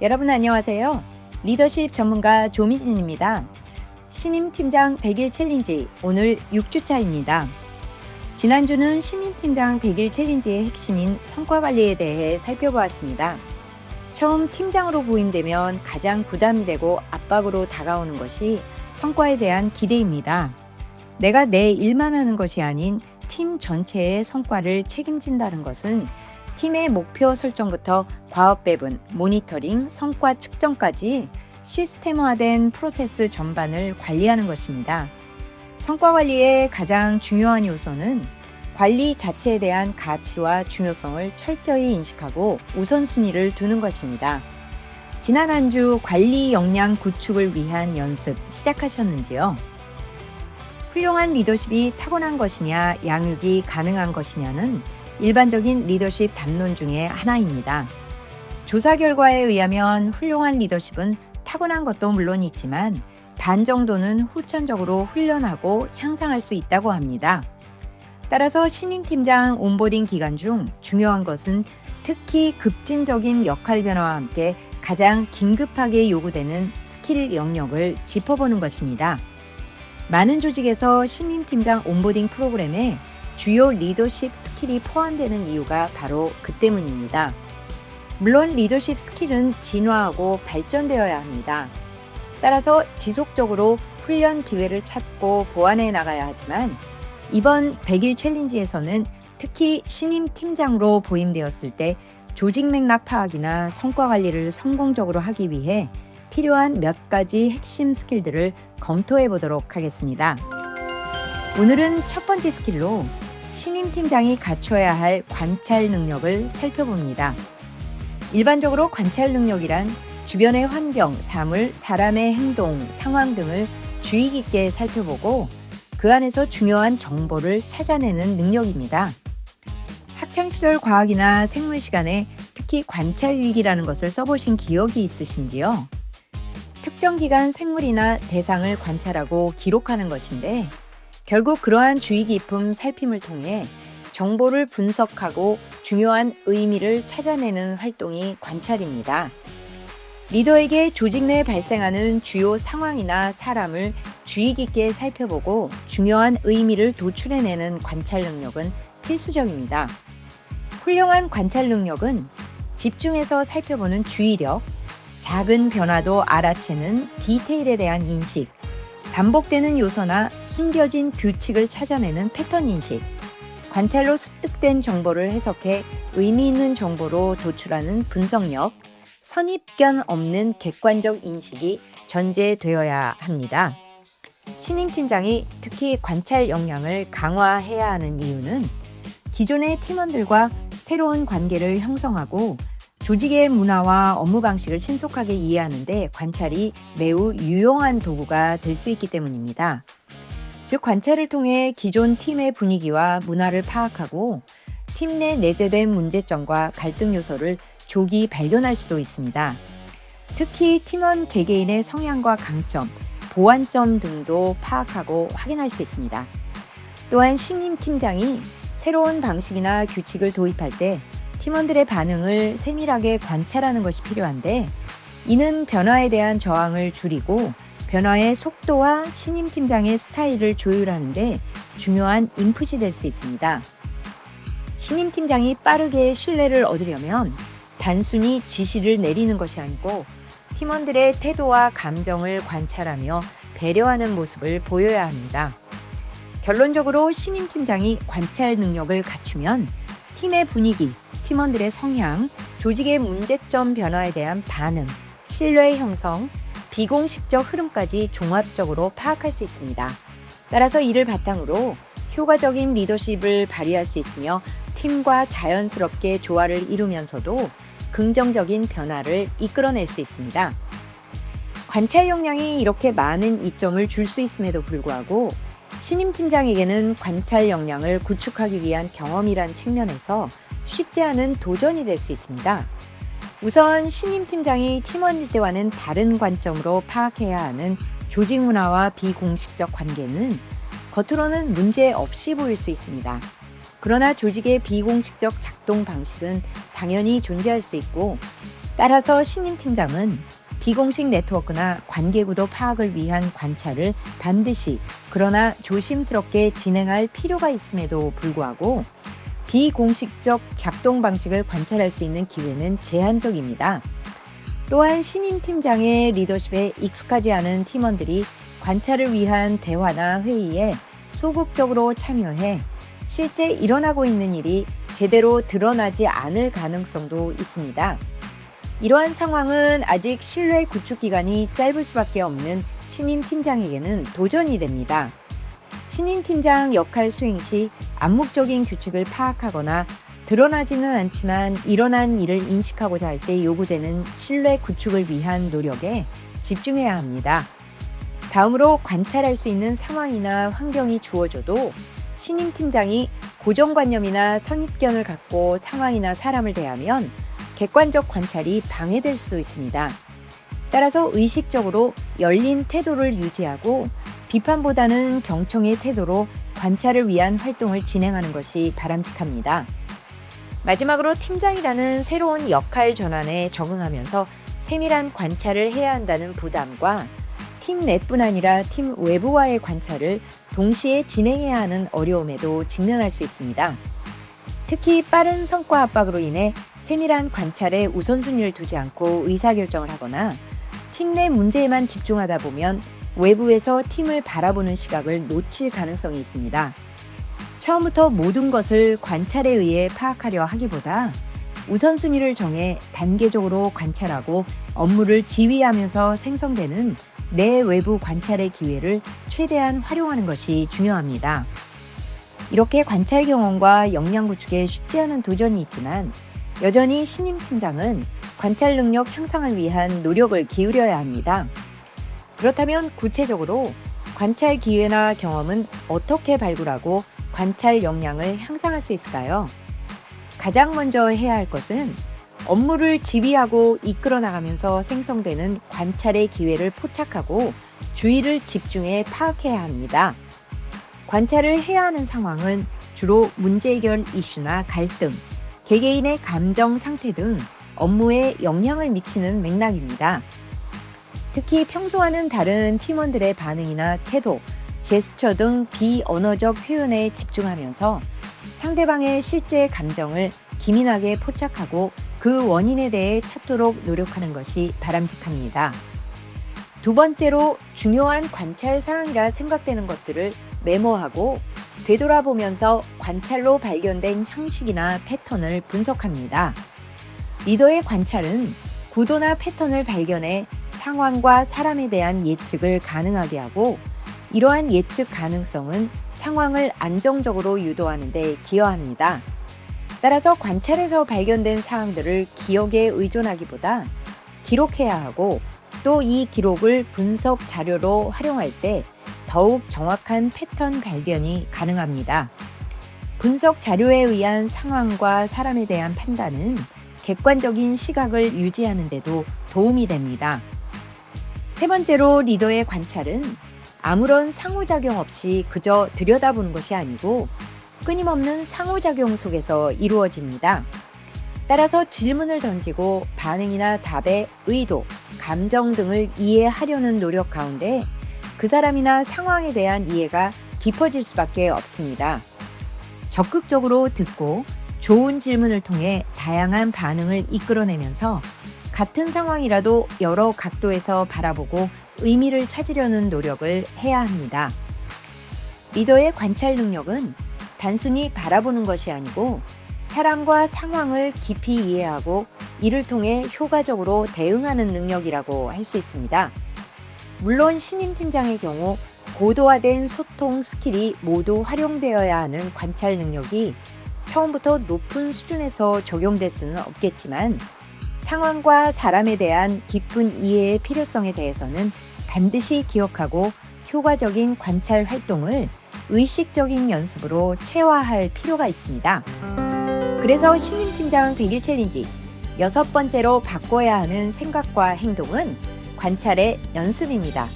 여러분 안녕하세요. 리더십 전문가 조미진입니다. 신임 팀장 100일 챌린지 오늘 6주차입니다. 지난주는 신임 팀장 100일 챌린지의 핵심인 성과 관리에 대해 살펴보았습니다. 처음 팀장으로 보임되면 가장 부담이 되고 압박으로 다가오는 것이 성과에 대한 기대입니다. 내가 내 일만 하는 것이 아닌 팀 전체의 성과를 책임진다는 것은 팀의 목표 설정부터 과업 배분, 모니터링, 성과 측정까지 시스템화된 프로세스 전반을 관리하는 것입니다. 성과 관리의 가장 중요한 요소는 관리 자체에 대한 가치와 중요성을 철저히 인식하고 우선순위를 두는 것입니다. 지난 한 주 관리 역량 구축을 위한 연습 시작하셨는지요? 훌륭한 리더십이 타고난 것이냐, 양육이 가능한 것이냐는 일반적인 리더십 담론 중에 하나입니다. 조사 결과에 의하면 훌륭한 리더십은 타고난 것도 물론 있지만 반 정도는 후천적으로 훈련하고 향상할 수 있다고 합니다. 따라서 신임 팀장 온보딩 기간 중 중요한 것은 특히 급진적인 역할 변화와 함께 가장 긴급하게 요구되는 스킬 영역을 짚어보는 것입니다. 많은 조직에서 신임 팀장 온보딩 프로그램에 주요 리더십 스킬이 포함되는 이유가 바로 그 때문입니다. 물론 리더십 스킬은 진화하고 발전되어야 합니다. 따라서 지속적으로 훈련 기회를 찾고 보완해 나가야 하지만 이번 100일 챌린지에서는 특히 신임 팀장으로 보임되었을 때 조직 맥락 파악이나 성과 관리를 성공적으로 하기 위해 필요한 몇 가지 핵심 스킬들을 검토해 보도록 하겠습니다. 오늘은 첫 번째 스킬로 신임 팀장이 갖춰야 할 관찰 능력을 살펴봅니다. 일반적으로 관찰 능력이란 주변의 환경, 사물, 사람의 행동, 상황 등을 주의 깊게 살펴보고 그 안에서 중요한 정보를 찾아내는 능력입니다. 학창시절 과학이나 생물 시간에 특히 관찰일기라는 것을 써보신 기억이 있으신지요? 특정 기간 생물이나 대상을 관찰하고 기록하는 것인데 결국 그러한 주의 깊음 살핌을 통해 정보를 분석하고 중요한 의미를 찾아내는 활동이 관찰입니다. 리더에게 조직 내에 발생하는 주요 상황이나 사람을 주의 깊게 살펴보고 중요한 의미를 도출해내는 관찰 능력은 필수적입니다. 훌륭한 관찰 능력은 집중해서 살펴보는 주의력, 작은 변화도 알아채는 디테일에 대한 인식, 반복되는 요소나 숨겨진 규칙을 찾아내는 패턴 인식, 관찰로 습득된 정보를 해석해 의미 있는 정보로 도출하는 분석력, 선입견 없는 객관적 인식이 전제되어야 합니다. 신임 팀장이 특히 관찰 역량을 강화해야 하는 이유는 기존의 팀원들과 새로운 관계를 형성하고 조직의 문화와 업무 방식을 신속하게 이해하는데 관찰이 매우 유용한 도구가 될 수 있기 때문입니다. 즉, 관찰을 통해 기존 팀의 분위기와 문화를 파악하고 팀 내 내재된 문제점과 갈등 요소를 조기 발견할 수도 있습니다. 특히 팀원 개개인의 성향과 강점, 보완점 등도 파악하고 확인할 수 있습니다. 또한 신임 팀장이 새로운 방식이나 규칙을 도입할 때 팀원들의 반응을 세밀하게 관찰하는 것이 필요한데 이는 변화에 대한 저항을 줄이고 변화의 속도와 신임 팀장의 스타일을 조율하는데 중요한 인풋이 될 수 있습니다. 신임 팀장이 빠르게 신뢰를 얻으려면 단순히 지시를 내리는 것이 아니고 팀원들의 태도와 감정을 관찰하며 배려하는 모습을 보여야 합니다. 결론적으로 신임 팀장이 관찰 능력을 갖추면 팀의 분위기, 팀원들의 성향, 조직의 문제점 변화에 대한 반응, 신뢰 형성, 비공식적 흐름까지 종합적으로 파악할 수 있습니다. 따라서 이를 바탕으로 효과적인 리더십을 발휘할 수 있으며 팀과 자연스럽게 조화를 이루면서도 긍정적인 변화를 이끌어낼 수 있습니다. 관찰 역량이 이렇게 많은 이점을 줄 수 있음에도 불구하고 신임 팀장에게는 관찰 역량을 구축하기 위한 경험이란 측면에서 쉽지 않은 도전이 될 수 있습니다. 우선 신임 팀장이 팀원일 때와는 다른 관점으로 파악해야 하는 조직 문화와 비공식적 관계는 겉으로는 문제 없이 보일 수 있습니다. 그러나 조직의 비공식적 작동 방식은 당연히 존재할 수 있고 따라서 신임 팀장은 비공식 네트워크나 관계구도 파악을 위한 관찰을 반드시 그러나 조심스럽게 진행할 필요가 있음에도 불구하고 비공식적 작동 방식을 관찰할 수 있는 기회는 제한적입니다. 또한 신임 팀장의 리더십에 익숙하지 않은 팀원들이 관찰을 위한 대화나 회의에 소극적으로 참여해 실제 일어나고 있는 일이 제대로 드러나지 않을 가능성도 있습니다. 이러한 상황은 아직 신뢰 구축 기간이 짧을 수밖에 없는 신임 팀장에게는 도전이 됩니다. 신임 팀장 역할 수행 시 암묵적인 규칙을 파악하거나 드러나지는 않지만 일어난 일을 인식하고자 할 때 요구되는 신뢰 구축을 위한 노력에 집중해야 합니다. 다음으로 관찰할 수 있는 상황이나 환경이 주어져도 신임 팀장이 고정관념이나 선입견을 갖고 상황이나 사람을 대하면 객관적 관찰이 방해될 수도 있습니다. 따라서 의식적으로 열린 태도를 유지하고 비판보다는 경청의 태도로 관찰을 위한 활동을 진행하는 것이 바람직합니다. 마지막으로 팀장이라는 새로운 역할 전환에 적응하면서 세밀한 관찰을 해야 한다는 부담과 팀 내뿐 아니라 팀 외부와의 관찰을 동시에 진행해야 하는 어려움에도 직면할 수 있습니다. 특히 빠른 성과 압박으로 인해 세밀한 관찰에 우선순위를 두지 않고 의사결정을 하거나 팀 내 문제에만 집중하다 보면 외부에서 팀을 바라보는 시각을 놓칠 가능성이 있습니다. 처음부터 모든 것을 관찰에 의해 파악하려 하기보다 우선순위를 정해 단계적으로 관찰하고 업무를 지휘하면서 생성되는 내 외부 관찰의 기회를 최대한 활용하는 것이 중요합니다. 이렇게 관찰 경험과 역량 구축에 쉽지 않은 도전이 있지만 여전히 신임 팀장은 관찰 능력 향상을 위한 노력을 기울여야 합니다. 그렇다면 구체적으로 관찰 기회나 경험은 어떻게 발굴하고 관찰 역량을 향상할 수 있을까요? 가장 먼저 해야 할 것은 업무를 지휘하고 이끌어 나가면서 생성되는 관찰의 기회를 포착하고 주의를 집중해 파악해야 합니다. 관찰을 해야 하는 상황은 주로 문제 해결 이슈나 갈등, 개개인의 감정 상태 등 업무에 영향을 미치는 맥락입니다. 특히 평소와는 다른 팀원들의 반응이나 태도, 제스처 등 비언어적 표현에 집중하면서 상대방의 실제 감정을 기민하게 포착하고 그 원인에 대해 찾도록 노력하는 것이 바람직합니다. 두 번째로 중요한 관찰 사항이라 생각되는 것들을 메모하고 되돌아보면서 관찰로 발견된 형식이나 패턴을 분석합니다. 리더의 관찰은 구도나 패턴을 발견해 상황과 사람에 대한 예측을 가능하게 하고 이러한 예측 가능성은 상황을 안정적으로 유도하는 데 기여합니다. 따라서 관찰에서 발견된 사항들을 기억에 의존하기보다 기록해야 하고 또 이 기록을 분석 자료로 활용할 때 더욱 정확한 패턴 발견이 가능합니다. 분석 자료에 의한 상황과 사람에 대한 판단은 객관적인 시각을 유지하는 데도 도움이 됩니다. 세 번째로 리더의 관찰은 아무런 상호작용 없이 그저 들여다보는 것이 아니고 끊임없는 상호작용 속에서 이루어집니다. 따라서 질문을 던지고 반응이나 답의 의도, 감정 등을 이해하려는 노력 가운데 그 사람이나 상황에 대한 이해가 깊어질 수밖에 없습니다. 적극적으로 듣고 좋은 질문을 통해 다양한 반응을 이끌어내면서 같은 상황이라도 여러 각도에서 바라보고 의미를 찾으려는 노력을 해야 합니다. 리더의 관찰 능력은 단순히 바라보는 것이 아니고 사람과 상황을 깊이 이해하고 이를 통해 효과적으로 대응하는 능력이라고 할 수 있습니다. 물론 신임 팀장의 경우 고도화된 소통 스킬이 모두 활용되어야 하는 관찰 능력이 처음부터 높은 수준에서 적용될 수는 없겠지만 상황과 사람에 대한 깊은 이해의 필요성에 대해서는 반드시 기억하고 효과적인 관찰 활동을 의식적인 연습으로 체화할 필요가 있습니다. 그래서 신임 팀장 100일 챌린지 여섯 번째로 바꿔야 하는 생각과 행동은 관찰의 연습입니다.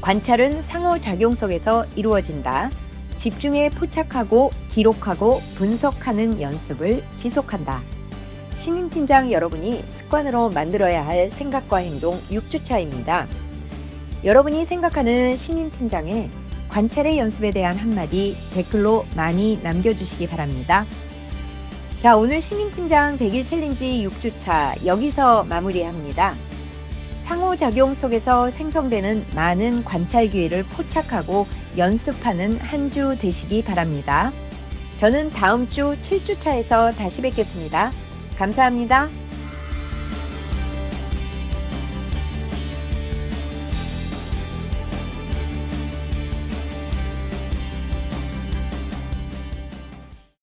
관찰은 상호작용 속에서 이루어진다. 집중에 포착하고 기록하고 분석하는 연습을 지속한다. 신임 팀장 여러분이 습관으로 만들어야 할 생각과 행동 6주차입니다. 여러분이 생각하는 신임 팀장의 관찰의 연습에 대한 한마디 댓글로 많이 남겨주시기 바랍니다. 자, 오늘 신임 팀장 100일 챌린지 6주차 여기서 마무리합니다. 상호작용 속에서 생성되는 많은 관찰 기회를 포착하고 연습하는 한 주 되시기 바랍니다. 저는 다음 주 7주차에서 다시 뵙겠습니다. 감사합니다.